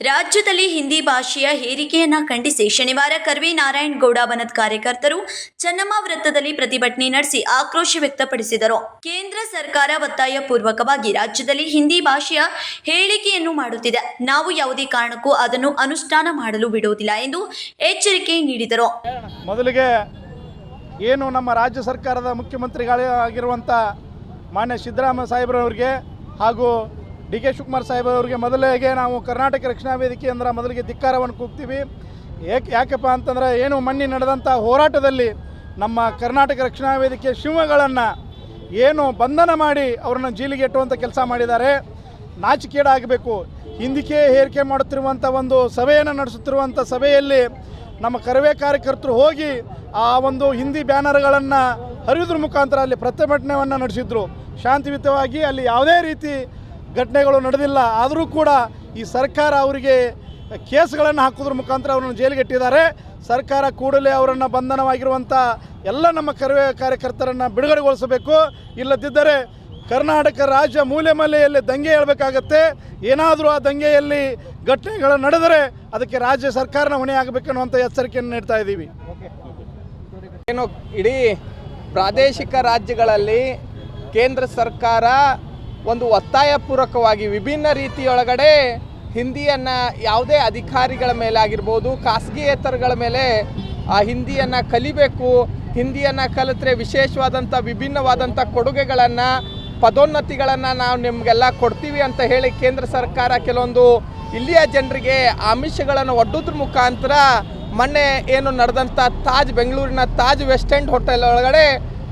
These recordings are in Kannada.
ರಾಜ್ಯದಲ್ಲಿ ಹಿಂದಿ ಭಾಷೆಯ ಹೇರಿಕೆಯನ್ನು ಖಂಡಿಸಿ ಶನಿವಾರ ಕರ್ವಿ ನಾರಾಯಣ್ ಗೌಡ ಬನದ್ ಕಾರ್ಯಕರ್ತರು ಚನ್ನಮ್ಮ ವೃತ್ತದಲ್ಲಿ ಪ್ರತಿಭಟನೆ ನಡೆಸಿ ಆಕ್ರೋಶ ವ್ಯಕ್ತಪಡಿಸಿದರು. ಕೇಂದ್ರ ಸರ್ಕಾರ ಒತ್ತಾಯ ಪೂರ್ವಕವಾಗಿ ರಾಜ್ಯದಲ್ಲಿ ಹಿಂದಿ ಭಾಷೆಯ ಹೇಳಿಕೆಯನ್ನು ಮಾಡುತ್ತಿದೆ. ನಾವು ಯಾವುದೇ ಕಾರಣಕ್ಕೂ ಅದನ್ನು ಅನುಷ್ಠಾನ ಮಾಡಲು ಬಿಡುವುದಿಲ್ಲ ಎಂದು ಎಚ್ಚರಿಕೆ ನೀಡಿದರು. ಮೊದಲಿಗೆ ಏನು ನಮ್ಮ ರಾಜ್ಯ ಸರ್ಕಾರದ ಮುಖ್ಯಮಂತ್ರಿಗಳಾಗಿರುವಂಥ ಮಾನ್ಯ ಸಿದ್ದರಾಮಯ್ಯ ಸಾಹೇಬ್ರವರಿಗೆ ಹಾಗೂ ಡಿ ಕೆ ಶಿವಕುಮಾರ್ ಸಾಹೇಬ್ರವರಿಗೆ ಮೊದಲಿಗೆ ನಾವು ಕರ್ನಾಟಕ ರಕ್ಷಣಾ ವೇದಿಕೆ ಅಂದ್ರೆ ಮೊದಲಿಗೆ ಧಿಕ್ಕಾರವನ್ನು ಕೂಗ್ತೀವಿ. ಏಕೆ ಯಾಕಪ್ಪ ಅಂತಂದರೆ ಏನು ಮಣ್ಣಿ ನಡೆದಂಥ ಹೋರಾಟದಲ್ಲಿ ನಮ್ಮ ಕರ್ನಾಟಕ ರಕ್ಷಣಾ ವೇದಿಕೆ ಶಿವಗಳನ್ನು ಏನು ಬಂಧನ ಮಾಡಿ ಅವರನ್ನು ಜೀಲಿಗೆ ಇಟ್ಟುವಂಥ ಕೆಲಸ ಮಾಡಿದ್ದಾರೆ. ನಾಚಿಕೇಡಾಗಬೇಕು. ಹಿಂದಿಕೆ ಹೇರಿಕೆ ಮಾಡುತ್ತಿರುವಂಥ ಒಂದು ಸಭೆಯನ್ನು ನಡೆಸುತ್ತಿರುವಂಥ ಸಭೆಯಲ್ಲಿ ನಮ್ಮ ಕರವೇ ಕಾರ್ಯಕರ್ತರು ಹೋಗಿ ಆ ಒಂದು ಹಿಂದಿ ಬ್ಯಾನರ್ಗಳನ್ನು ಹರಿಯೋದ್ರ ಮುಖಾಂತರ ಅಲ್ಲಿ ಪ್ರತಿಭಟನೆಯನ್ನು ನಡೆಸಿದ್ರು. ಶಾಂತಿಯುತವಾಗಿ ಅಲ್ಲಿ ಯಾವುದೇ ರೀತಿ ಘಟನೆಗಳು ನಡೆದಿಲ್ಲ. ಆದರೂ ಕೂಡ ಈ ಸರ್ಕಾರ ಅವರಿಗೆ ಕೇಸ್ಗಳನ್ನು ಹಾಕೋದ್ರ ಮುಖಾಂತರ ಅವರನ್ನು ಜೈಲಿಗೆ ಇಟ್ಟಿದ್ದಾರೆ. ಸರ್ಕಾರ ಕೂಡಲೇ ಅವರನ್ನು ಬಂಧನವಾಗಿರುವಂಥ ಎಲ್ಲ ನಮ್ಮ ಕರವೇ ಕಾರ್ಯಕರ್ತರನ್ನು ಬಿಡುಗಡೆಗೊಳಿಸಬೇಕು. ಇಲ್ಲದಿದ್ದರೆ ಕರ್ನಾಟಕ ರಾಜ್ಯ ಮೂಲೆ ಮೂಲೆಯಲ್ಲಿ ದಂಗೆ ಹೇಳಬೇಕಾಗತ್ತೆ. ಏನಾದರೂ ಆ ದಂಗೆಯಲ್ಲಿ ಘಟನೆಗಳು ನಡೆದರೆ ಅದಕ್ಕೆ ರಾಜ್ಯ ಸರ್ಕಾರನ ಹೊಣೆ ಆಗಬೇಕನ್ನುವಂಥ ಎಚ್ಚರಿಕೆಯನ್ನು ನೀಡ್ತಾ ಇದ್ದೀವಿ. ಏನು ಇಡೀ ಪ್ರಾದೇಶಿಕ ರಾಜ್ಯಗಳಲ್ಲಿ ಕೇಂದ್ರ ಸರ್ಕಾರ ಒಂದು ಒತ್ತಾಯಪೂರ್ವಕವಾಗಿ ವಿಭಿನ್ನ ರೀತಿಯೊಳಗಡೆ ಹಿಂದಿಯನ್ನು ಯಾವುದೇ ಅಧಿಕಾರಿಗಳ ಮೇಲೆ ಆಗಿರ್ಬೋದು, ಖಾಸಗಿಯೇತರಗಳ ಮೇಲೆ, ಆ, ಹಿಂದಿಯನ್ನು ಕಲಿಬೇಕು, ಹಿಂದಿಯನ್ನು ಕಲಿತ್ರೆ ವಿಶೇಷವಾದಂಥ ವಿಭಿನ್ನವಾದಂಥ ಕೊಡುಗೆಗಳನ್ನು, ಪದೋನ್ನತಿಗಳನ್ನು ನಾವು ನಿಮಗೆಲ್ಲ ಕೊಡ್ತೀವಿ ಅಂತ ಹೇಳಿ ಕೇಂದ್ರ ಸರ್ಕಾರ ಕೆಲವೊಂದು ಇಲ್ಲಿಯ ಜನರಿಗೆ ಆಮಿಷಗಳನ್ನು ಒಡ್ಡೋದ್ರ ಮುಖಾಂತರ ಮೊನ್ನೆ ಏನು ನಡೆದಂಥ ತಾಜ್ ಬೆಂಗಳೂರಿನ ತಾಜ್ ವೆಸ್ಟ್ ಎಂಡ್ ಹೋಟೆಲ್ ಒಳಗಡೆ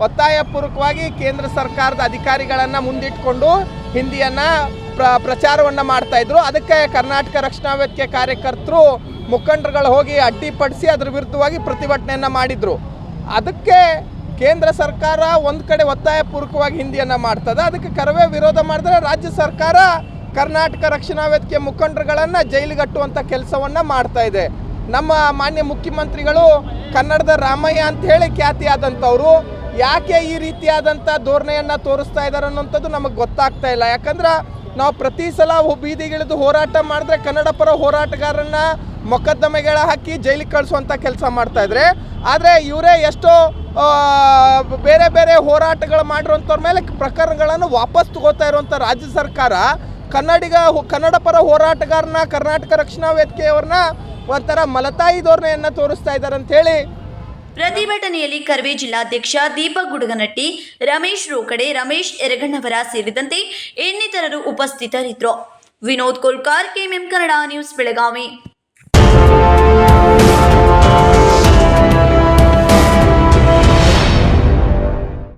ಒತ್ತಾಯಪೂರ್ವಕವಾಗಿ ಕೇಂದ್ರ ಸರ್ಕಾರದ ಅಧಿಕಾರಿಗಳನ್ನು ಮುಂದಿಟ್ಕೊಂಡು ಹಿಂದಿಯನ್ನು ಪ್ರ, ಪ್ರಚಾರವನ್ನು ಮಾಡ್ತಾ ಇದ್ರು. ಅದಕ್ಕೆ ಕರ್ನಾಟಕ ರಕ್ಷಣಾ ವೇದಿಕೆ ಕಾರ್ಯಕರ್ತರು, ಮುಖಂಡರುಗಳು ಹೋಗಿ ಅಡ್ಡಿಪಡಿಸಿ ಅದ್ರ ವಿರುದ್ಧವಾಗಿ ಪ್ರತಿಭಟನೆಯನ್ನು ಮಾಡಿದರು. ಅದಕ್ಕೆ ಕೇಂದ್ರ ಸರ್ಕಾರ ಒಂದು ಕಡೆ ಒತ್ತಾಯಪೂರ್ವಕವಾಗಿ ಹಿಂದಿಯನ್ನು ಮಾಡ್ತದೆ. ಅದಕ್ಕೆ ಕರವೇ ವಿರೋಧ ಮಾಡಿದ್ರೆ ರಾಜ್ಯ ಸರ್ಕಾರ ಕರ್ನಾಟಕ ರಕ್ಷಣಾ ವೇದಿಕೆ ಮುಖಂಡರುಗಳನ್ನು ಜೈಲಿಗಟ್ಟುವಂಥ ಕೆಲಸವನ್ನು ಮಾಡ್ತಾ ಇದೆ. ನಮ್ಮ ಮಾನ್ಯ ಮುಖ್ಯಮಂತ್ರಿಗಳು ಕನ್ನಡದ ರಾಮಯ್ಯ ಅಂತ ಹೇಳಿ ಖ್ಯಾತಿಯಾದಂಥವ್ರು ಯಾಕೆ ಈ ರೀತಿಯಾದಂಥ ಧೋರಣೆಯನ್ನು ತೋರಿಸ್ತಾ ಇದ್ದಾರೆ ಅನ್ನೋಂಥದ್ದು ನಮಗೆ ಗೊತ್ತಾಗ್ತಾ ಇಲ್ಲ. ಯಾಕಂದ್ರೆ ನಾವು ಪ್ರತಿ ಸಲ ಬೀದಿಗಿಳಿದು ಹೋರಾಟ ಮಾಡಿದ್ರೆ ಕನ್ನಡ ಪರ ಹೋರಾಟಗಾರರನ್ನ ಮೊಕದ್ದಮೆಗಳ ಹಾಕಿ ಜೈಲಿಗೆ ಕಳಿಸುವಂಥ ಕೆಲಸ ಮಾಡ್ತಾ ಇದ್ರೆ, ಆದರೆ ಇವರೇ ಎಷ್ಟೋ ಬೇರೆ ಬೇರೆ ಹೋರಾಟಗಳು ಮಾಡಿರುವಂಥವ್ರ ಮೇಲೆ ಪ್ರಕರಣಗಳನ್ನು ವಾಪಸ್ ತಗೋತಾ ಇರುವಂಥ ರಾಜ್ಯ ಸರ್ಕಾರ ಕನ್ನಡಿಗ ಕನ್ನಡ ಪರ ಹೋರಾಟಗಾರನ ಕರ್ನಾಟಕ ರಕ್ಷಣಾ ವೇದಿಕೆಯವ್ರನ್ನ ಒಂಥರ ಮಲತಾಯಿ ಧೋರಣೆಯನ್ನು ತೋರಿಸ್ತಾ ಇದ್ದಾರೆ ಅಂತ ಹೇಳಿ ಪ್ರತಿಭಟನೆಯಲ್ಲಿ ಕರ್ವೆ ಜಿಲ್ಲಾಧ್ಯಕ್ಷ ದೀಪಕ್ ಗುಡುಗನಟ್ಟಿ, ರಮೇಶ್ ರೋಕಡೆ, ರಮೇಶ್ ಎರಗಣ್ಣವರ ಸೇರಿದಂತೆ ಇನ್ನಿತರರು ಉಪಸ್ಥಿತರಿದ್ದರು. Vinod Kolkar, KMM Kannada news Belagavi.